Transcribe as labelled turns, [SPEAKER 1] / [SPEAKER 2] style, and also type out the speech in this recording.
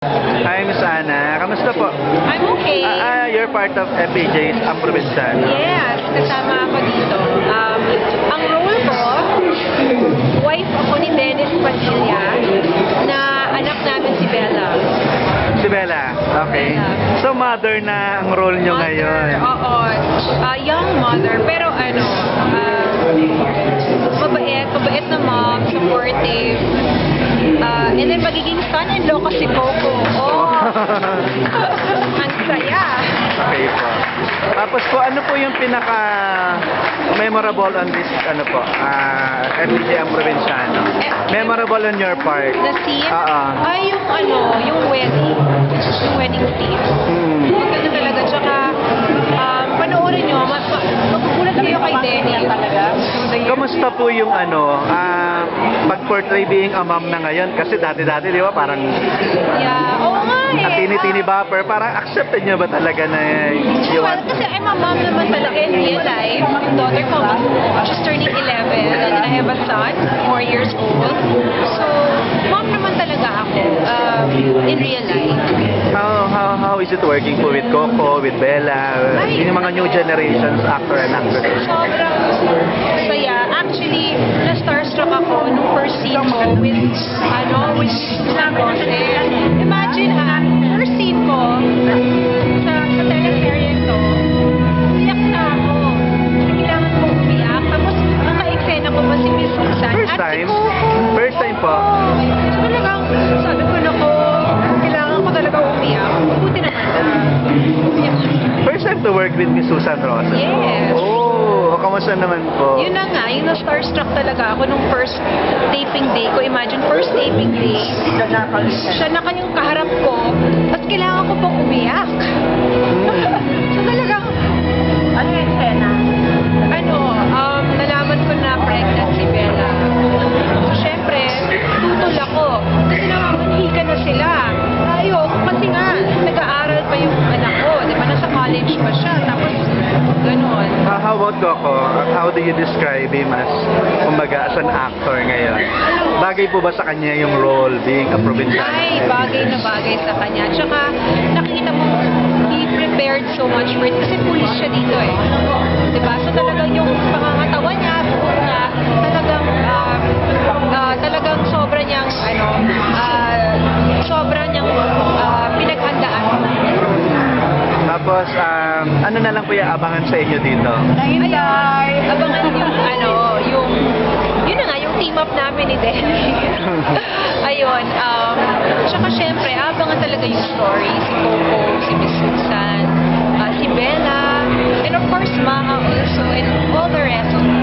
[SPEAKER 1] Hi, Miss Ana. Kamusta po?
[SPEAKER 2] I'm okay.
[SPEAKER 1] Ah, ah, you're part of FPJ's Ang Provinciano.
[SPEAKER 2] Yes, kasama ako dito. Um, ang role ko, wife ako ni Dennis Padilla na anak namin si Bella.
[SPEAKER 1] Si Bella. Okay.
[SPEAKER 2] Bella.
[SPEAKER 1] So, mother na ang role nyo
[SPEAKER 2] Mother,
[SPEAKER 1] ngayon.
[SPEAKER 2] Oo. Uh, young mother. Pero ano, uh, mabait, mabait na mom, supportive. Uh, and then magiging son-in-law ko si Coco. Oh, ang saya.
[SPEAKER 1] Okay po. Tapos po, ano po yung pinaka memorable on this, ano po, ah, FPJ Ang Provinciano? Memorable on your part?
[SPEAKER 2] The scene?
[SPEAKER 1] Oo.
[SPEAKER 2] Ay, yung ano, yung wedding. Yung wedding scene.
[SPEAKER 1] Hmm.
[SPEAKER 2] Maganda talaga. Tsaka, um, panoorin nyo, ma- ma- magugulat kayo kay Denny. talaga.
[SPEAKER 1] Kamusta po yung ano, ah, pag-portray being a mom na ngayon? Kasi dati-dati, di ba, parang
[SPEAKER 2] Yeah, oo nga eh.
[SPEAKER 1] at tini-tini bopper, parang accepted nyo ba talaga na you
[SPEAKER 2] Well,
[SPEAKER 1] want
[SPEAKER 2] kasi I'm a mom naman talaga in real life. Yung daughter ko, she's turning 11. And I have a son, 4 years old. So,
[SPEAKER 1] is it working po with Coco, with Bella,
[SPEAKER 2] Ay,
[SPEAKER 1] yung mga new generations actor and actresses?
[SPEAKER 2] Sobrang saya. Actually, na-starstruck ako nung first scene ko with, ano, with Sam Roses. Imagine ha, first scene ko sa, sa teleserye ko, iyak na ako. Kailangan ko umiyak. Tapos, ko pa si Miss Susan.
[SPEAKER 1] First
[SPEAKER 2] At si
[SPEAKER 1] time?
[SPEAKER 2] Coco.
[SPEAKER 1] First time po?
[SPEAKER 2] So, talagang, sabi
[SPEAKER 1] work with Miss Susan Rosas?
[SPEAKER 2] Yes.
[SPEAKER 1] Oh, kamusta naman po?
[SPEAKER 2] Yun na nga, yung na-starstruck talaga ako nung first taping day ko. Imagine, first taping day, siya na kanyang kaharap ko, at kailangan ko pang umiyak. so
[SPEAKER 1] About Coco? How do you describe him as, kumbaga, as an actor ngayon? Bagay po ba sa kanya yung role being a provinciano?
[SPEAKER 2] Ay, bagay na bagay sa kanya. Tsaka, nakikita mo, he prepared so much for it. Kasi pulis siya dito eh.
[SPEAKER 1] Tapos, um, ano na lang po yung abangan sa inyo dito?
[SPEAKER 2] Ayun, abangan yung, ano, yung, yun na nga, yung team up namin ni Denny. Ayun, um, tsaka syempre, abangan talaga yung story, si Coco, si Miss Susan, ah, si Bella, and of course, Maha also, and all the rest. Um,